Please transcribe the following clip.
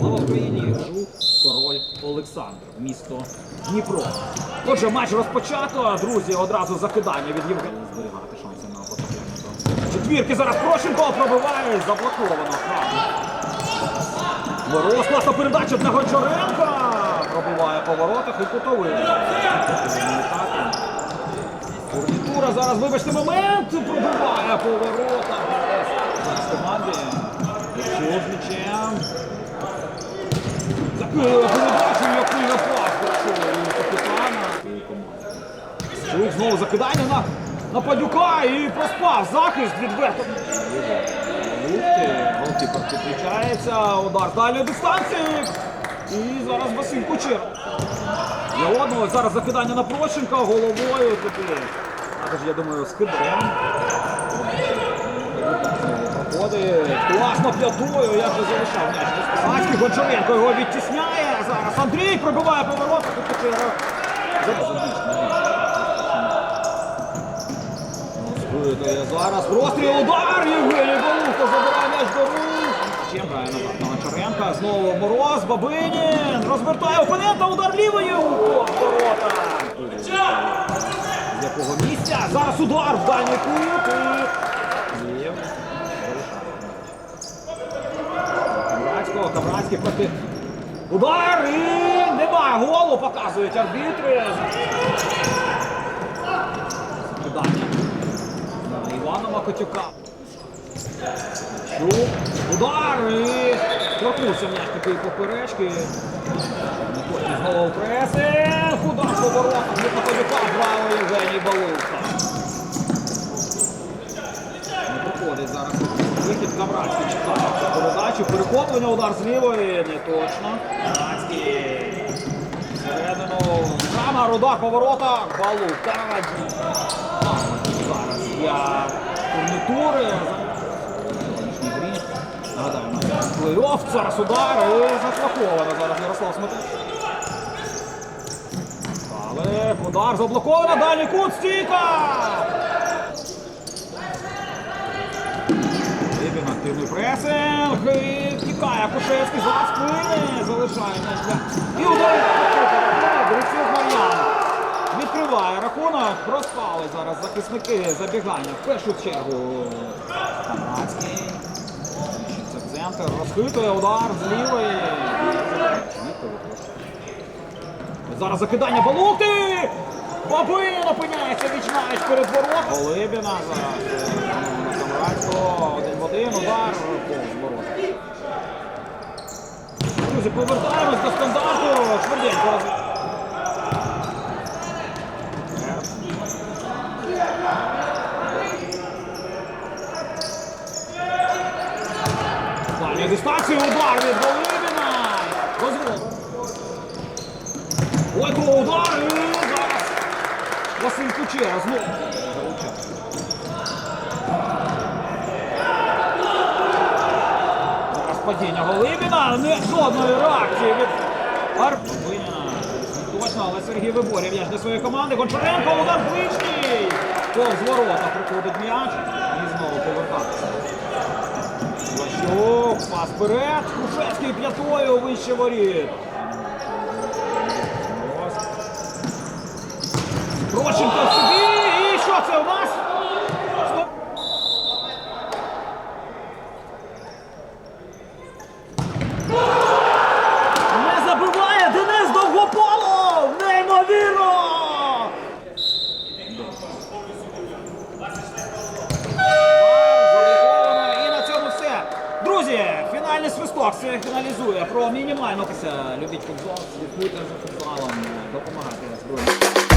Слава Україні! Король Олександр, місто Дніпро. Отже, матч розпочато. Друзі, одразу закидання від Євгенія зберігати шанси на потоплення. Четвірки зараз прошенко пробиває. Заблоковано. Мороз, класна передача для Гончаренка. Пробиває по воротах і кутовий. Фурнітура зараз, вибачте, момент. Пробиває по воротах. Зараз команді. Якщо з м'ячем. Закрили передачу, який у капітана. Чук знову закидання на, на падюка і проспав захист відверто. Голкіпер підключається, удар дальньої дистанції. І зараз Василь Кучер. Для одного зараз закидання на Прощенка головою. Також, я думаю, з кидарем. Проходить класно п'ятою, як же залишав м'яч. Спасський Гончаренко його відтісняє. Зараз Андрій пробиває поворот. Кучера. Зараз простріл удар Євгеній Головко забирає м'яч до рук. Чим грає назад на Гончаренка. Знову Мороз, Бабинін. Розвертає опонента, удар лівою. Ворота. З якого місця? Зараз удар в дальній кут. І... Є. Камрадський проти. Удар і голу, показують арбітри. Івана Макотюка. Щук. Удар і м'яч такої поперечки. Потім знову пресинг. Удар по Макотюка передачу. Удар з лівої. Не точно. Камрадський. Всередину. Камер, удар по воротах. Балух. Зараз для фурнітури. Плей-офф. Зараз удар. І зашлаховано зараз Ярослав Сметанчук. Але удар заблоковано. Далі кут. Стійка! Рибін активний пресинг і тікає Кушевський за спини, залишає м'яч для... І ударить Грицюк Мар'ян. Відкриває рахунок, проспали зараз захисники забігання. В першу чергу Камрадський. Це центр, розхитує удар з лівої. Зараз закидання Балухти! Бабин опиняється вічнаєш перед ворот. Голибіна зараз. Е, Один в один, удар повз ворот. Друзі, повертаємось до стандарту. Швиденько. Дальня дистанція, удар від Голибіна. Дозвол. Ой, то удар і зараз Василь Кучера знову. Падіння Голибіна. Не жодної реакції від Арбиніна. Точно, але Сергій виборює м'яч для своєї команди. Гончаренко, удар ближній. Повз ворота приходить м'яч. І знову повертатися. Лащук, пас вперед. Крушевський п'ятою вище воріт. Прощенко собі. І що це у нас? Стоп. Не забиває Денис Довгополов! Неймовірно! Заблоковано. І на цьому все. Друзі, фінальний все фіналізує про мінімально Любіть футбол, слідкуйте за футболом, допомагайте збройним.